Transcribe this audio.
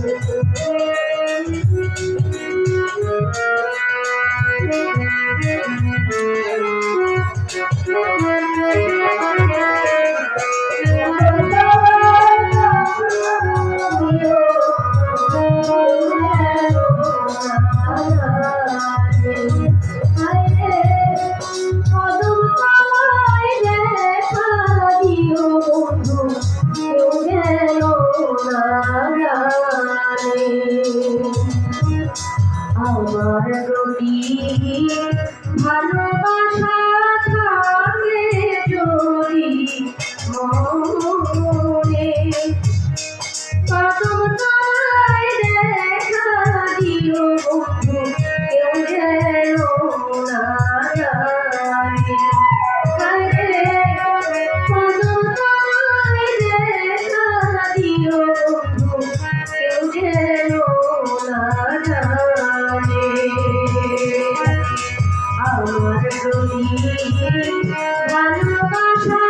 Thank you. তুমি ভালোবাসা যদি মনে। কত দিও ভালোবাসা